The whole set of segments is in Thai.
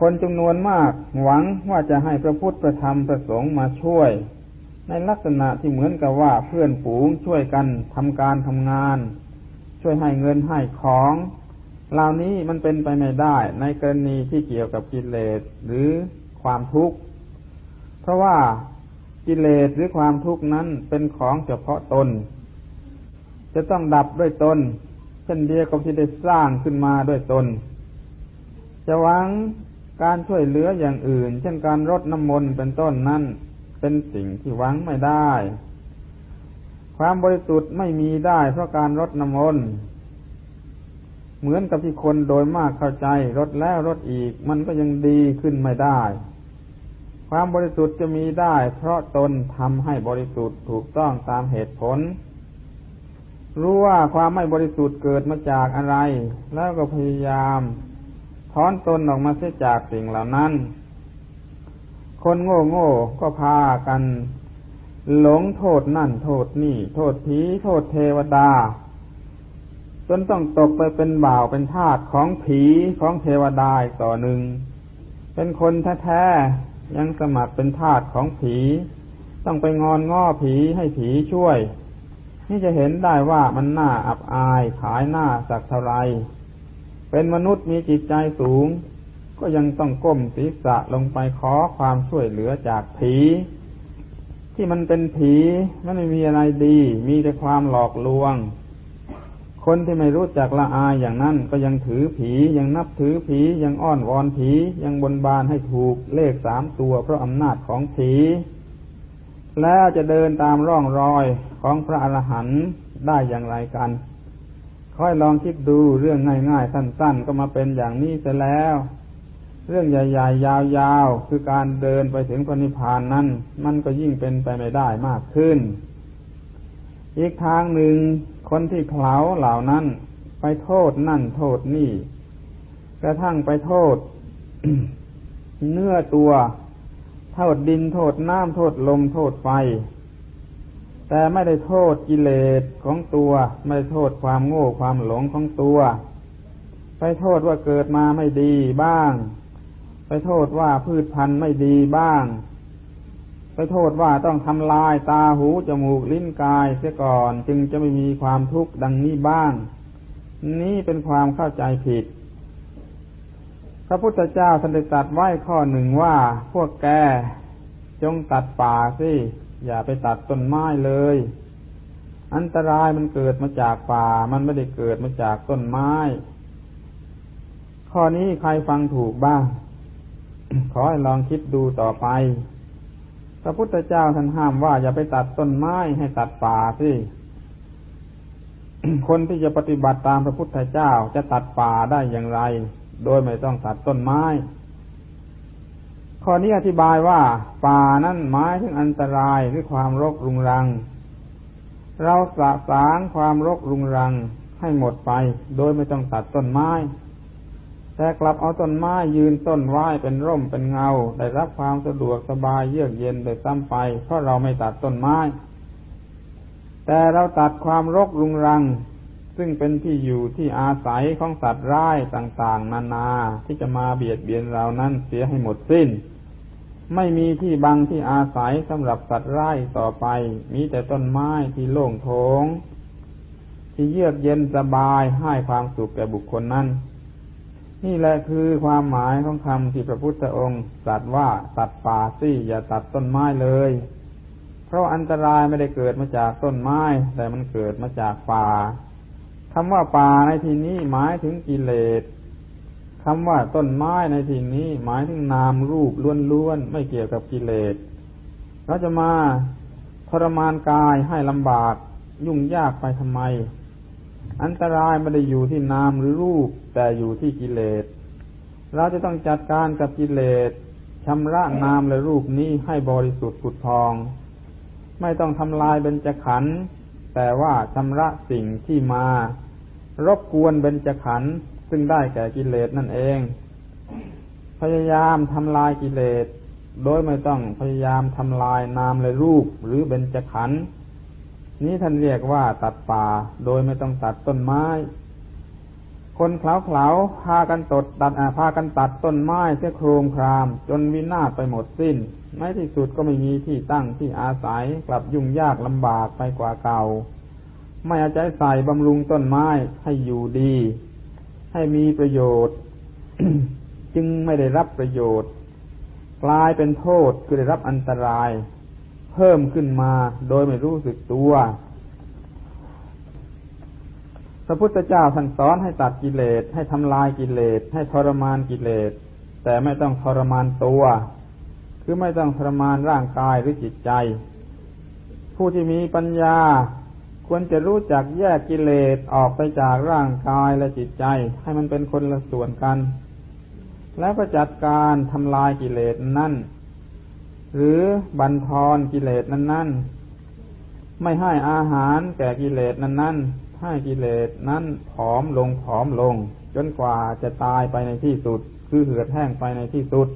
คนจำนวนมากหวังว่าจะให้พระพุทธประธรรมประสงค์มาช่วย ในลักษณะที่เหมือนกับว่าเพื่อนฝูงช่วยกันทำการทำงาน ช่วยให้เงินให้ของเหล่านี้มันเป็นไปไม่ได้ในกรณีที่เกี่ยวกับกิเลสหรือความทุกข์ เพราะว่ากิเลสหรือความทุกข์นั้นเป็นของเฉพาะตน จะต้องดับด้วยตนเช่นเดียวกับที่ได้สร้างขึ้นมาด้วยตน จะหวัง การช่วยเหลืออย่างอื่น เช่นการรดน้ำมนต์เป็นต้นนั้น เป็นสิ่งที่หวังไม่ได้ ความบริสุทธิ์ไม่มีได้ เพราะการรดน้ำมนต์เหมือนกับที่คนโดยมากเข้าใจรดแล้วรดอีก มันก็ยังดีขึ้นไม่ได้ ความบริสุทธิ์จะมีได้ เพราะตนทำให้บริสุทธิ์ถูกต้องตามเหตุผล รู้ว่าความไม่บริสุทธิ์เกิดมาจากอะไร แล้วก็พยายาม ถอนตนออกมาเสียจากสิ่งเหล่านั้น คนโง่โง่ก็พากัน หลงโทษนั่น โทษนี่ โทษผีโทษเทวดา จนต้องตกไปเป็นบ่าวเป็นทาสของผีของเทวดาต่อหนึ่ง เป็นคนแท้ๆยังสมัครเป็นทาสของผี ต้องไปงอนง้อผีให้ผีช่วย นี่จะเห็นได้ว่ามันน่าอับอายขายหน้าสักเท่าไร เป็นมนุษย์มีจิตใจสูง ก็ยังต้องก้มศีรษะลงไปขอความช่วยเหลือจากผี ที่มันเป็นผีมันไม่มีอะไรดี มีแต่ความหลอกลวง คนที่ไม่รู้จักละอายอย่างนั้นก็ยังถือผียังนับถือผียังอ้อนวอนผียังบนบานให้ถูกเลขสามตัวเพราะอำนาจของผีแล้วจะเดินตามร่องรอยของพระอรหันต์ได้อย่างไรกัน ค่อยลองคิดดูเรื่องง่ายๆสั้น ๆ ก็มาเป็นอย่างนี้เสียแล้ว เรื่องใหญ่ๆ ยาวๆ คือการเดินไปถึงพระนิพพานนั้น มันก็ยิ่งเป็นไปไม่ได้มากขึ้น อีกทางหนึ่งคนที่เขลาเหล่านั้น ไปโทษนั่นโทษนี่กระทั่งไปโทษ เนื้อตัว โทษดินโทษน้ำโทษลมโทษไฟ แต่ไม่ได้โทษกิเลสของตัว ไม่โทษความโง่ความหลงของตัว ไปโทษว่าเกิดมาไม่ดีบ้าง ไปโทษว่าพืชพันธุ์ไม่ดีบ้าง ไปโทษว่าต้องทำลายตาหูจมูกลิ้นกายเสียก่อนจึงจะไม่มีความทุกข์ดังนี้บ้าง นี้เป็นความเข้าใจผิด พระพุทธเจ้าท่านได้ตรัสไว้ข้อหนึ่งว่าพวกแกจงตัดป่าสิ อย่าไปตัดต้นไม้เลย อันตรายมันเกิดมาจากป่า มันไม่ได้เกิดมาจากต้นไม้ ข้อนี้ใครฟังถูกบ้าง ขอให้ลองคิดดูต่อไป พระพุทธเจ้าท่านห้ามว่าอย่าไปตัดต้นไม้ให้ตัดป่าสิคนที่จะปฏิบัติตามพระพุทธเจ้าจะตัดป่าได้อย่างไร โดยไม่ต้องตัดต้นไม้ ข้อนี้อธิบายว่าป่านั้นหมายถึงอันตรายหรือความรกรุงรัง เราสะสางความรกรุงรังให้หมดไปโดยไม่ต้องตัดต้นไม้ แต่กลับเอาต้นไม้ยืนต้นไว้เป็นร่มเป็นเงา ได้รับความสะดวกสบายเยือกเย็นโดยซ้ำไป เพราะเราไม่ตัดต้นไม้ แต่เราตัดความรกรุงรัง ซึ่งเป็นที่อยู่ที่อาศัยของสัตว์ร้ายต่างๆ นานาที่จะมาเบียดเบียนเรานั้นเสียให้หมดสิ้น ไม่มีที่บังที่อาศัยสำหรับสัตว์ไร่ต่อไป มีแต่ต้นไม้ที่โล่งโถง ที่เยือกเย็นสบายให้ความสุขแก่บุคคลนั้น นี่แหละคือความหมายของคำที่พระพุทธองค์ตรัสว่าตัดป่าสิอย่าตัดต้นไม้เลยเพราะอันตรายไม่ได้เกิดมาจากต้นไม้ แต่มันเกิดมาจากป่า คำว่าป่าในที่นี้หมายถึงกิเลสคำว่าต้นไม้ในที่นี้หมายถึงนามรูปล้วนๆไม่เกี่ยวกับกิเลสเราจะมาทรมานกายให้ลำบากยุ่งยากไปทำไม อันตรายไม่ได้อยู่ที่นามหรือรูปแต่อยู่ที่กิเลส เราจะต้องจัดการกับกิเลสชำระนามและรูปนี้ให้บริสุทธิ์ผุดพอง ไม่ต้องทำลายเบญจขันธ์ แต่ว่าชำระสิ่งที่มา รบกวนเบญจขันธ์ซึ่งได้แก่กิเลสนั่นเอง พยายามทำลายกิเลส โดยไม่ต้องพยายามทำลายนามและรูปหรือเบญจขันธ์นี้ท่านเรียกว่าตัดป่า โดยไม่ต้องตัดต้นไม้ คนเขาเขาพากันตดตัดพากันตัดต้นไม้เสียโครมคราม จนวินาศไปหมดสิ้น ในที่สุดก็ไม่มีที่ตั้งที่อาศัยกลับยุ่งยากลำบากไปกว่าเก่า ไม่อาศัยใส่บำรุงต้นไม้ให้อยู่ดี ให้มีประโยชน์ จึงไม่ได้รับประโยชน์ กลายเป็นโทษคือได้รับอันตราย เพิ่มขึ้นมาโดยไม่รู้สึกตัวพระพุทธเจ้าท่านสอนให้ตัดกิเลสให้ทำลายกิเลสให้ทรมานกิเลสแต่ไม่ต้องทรมานตัว คือไม่ต้องทรมานร่างกายหรือจิตใจ ผู้ที่มีปัญญาควรจะรู้จักแยกกิเลสออกไปจากร่างกายและจิตใจ ให้มันเป็นคนละส่วนกัน แล้วก็จัดการทำลายกิเลสนั่น หรือบันทอนกิเลสนั้นนั่นไม่ให้อาหารแก่กิเลสนั้นนั่นให้กิเลสนั้นผอมลงผอมลง จนกว่าจะตายไปในที่สุด คือเหือดแห้งไปในที่สุด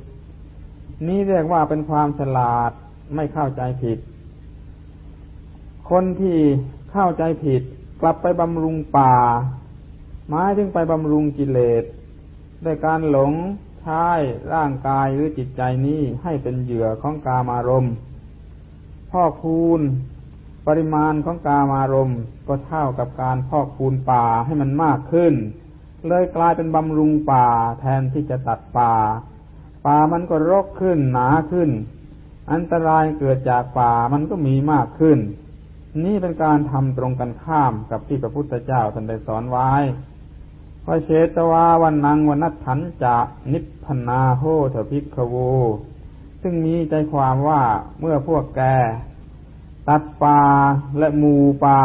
นี้เรียกว่าเป็นความฉลาดไม่เข้าใจผิด คนที่เข้าใจผิด กลับไปบำรุงป่าหมายถึงไปบำรุงกิเลสด้วยการหลงใช้ร่างกายหรือจิตใจนี้ให้เป็นเหยื่อของกามารมณ์พ่อคูณปริมาณของกามารมณ์ก็เท่ากับการพอกคูณป่าให้มันมากขึ้น เลยกลายเป็นบำรุงป่าแทนที่จะตัดป่า ป่ามันก็รกขึ้นหนาขึ้น อันตรายเกิดจากป่ามันก็มีมากขึ้น นี่เป็นการทำตรงกันข้ามกับที่พระพุทธเจ้าท่านได้สอนไว้พระเชตวาวันนังวนัทันจะนิพพนาโหเถพิกขโวซึ่งมีใจความว่าเมื่อพวกแก ตัดป่าและมูป่า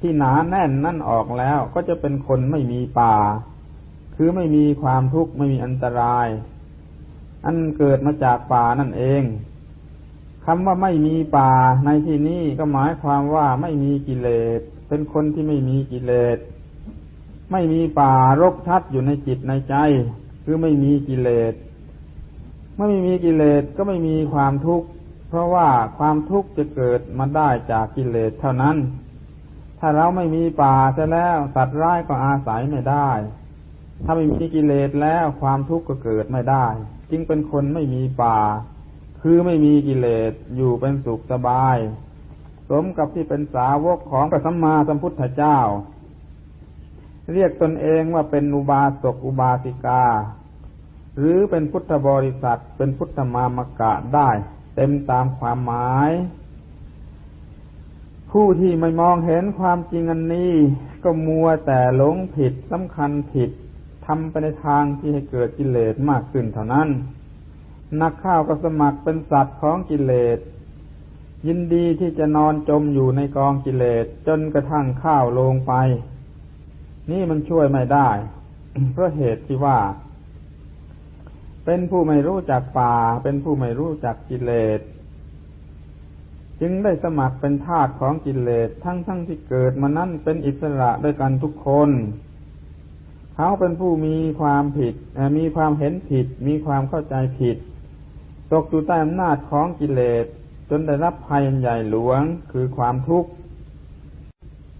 ที่หนาแน่นนั่นออกแล้วก็จะเป็นคนไม่มีป่า คือไม่มีความทุกข์ไม่มีอันตราย อันเกิดมาจากป่านั่นเองคำว่าไม่มีป่าในที่นี้ก็หมายความว่าไม่มีกิเลส เป็นคนที่ไม่มีกิเลส ไม่มีป่ารกชัดอยู่ในจิตในใจ คือไม่มีกิเลส เมื่อไม่มีกิเลสก็ไม่มีความทุกข์ เพราะว่าความทุกข์จะเกิดมาได้จากกิเลสเท่านั้น ถ้าเราไม่มีป่าจะแล้วสัตว์ร้ายก็อาศัยไม่ได้ ถ้าไม่มีกิเลสแล้วความทุกข์ก็เกิดไม่ได้ จึงเป็นคนไม่มีป่า คือไม่มีกิเลสอยู่เป็นสุขสบาย สมกับที่เป็นสาวกของพระสัมมาสัมพุทธเจ้า เรียกตนเองว่าเป็นอุบาสกอุบาสิกา หรือเป็นพุทธบริษัทเป็นพุทธมามกะได้ เต็มตามความหมายผู้ที่ไม่มองเห็นความจริงอันนี้ ก็มัวแต่หลงผิดสำคัญผิด ทำไปในทางที่ให้เกิดกิเลสมากขึ้นเท่านั้น นักข้าวก็สมัครเป็นสัตว์ของกิเลส ยินดีที่จะนอนจมอยู่ในกองกิเลสจนกระทั่งข้าวลงไป นี่มันช่วยไม่ได้ เพราะเหตุที่ว่า เป็นผู้ไม่รู้จักป่า เป็นผู้ไม่รู้จักกิเลสจึงได้สมัครเป็นทาสของกิเลสทั้งทั้งที่เกิดมานั้นเป็นอิสระด้วยกันทุกคน เขาเป็นผู้มีความผิดมีความเห็นผิด มีความเข้าใจผิด ตกอยู่ใต้อำนาจของกิเลส จนได้รับภัยใหญ่หลวงคือความทุกข์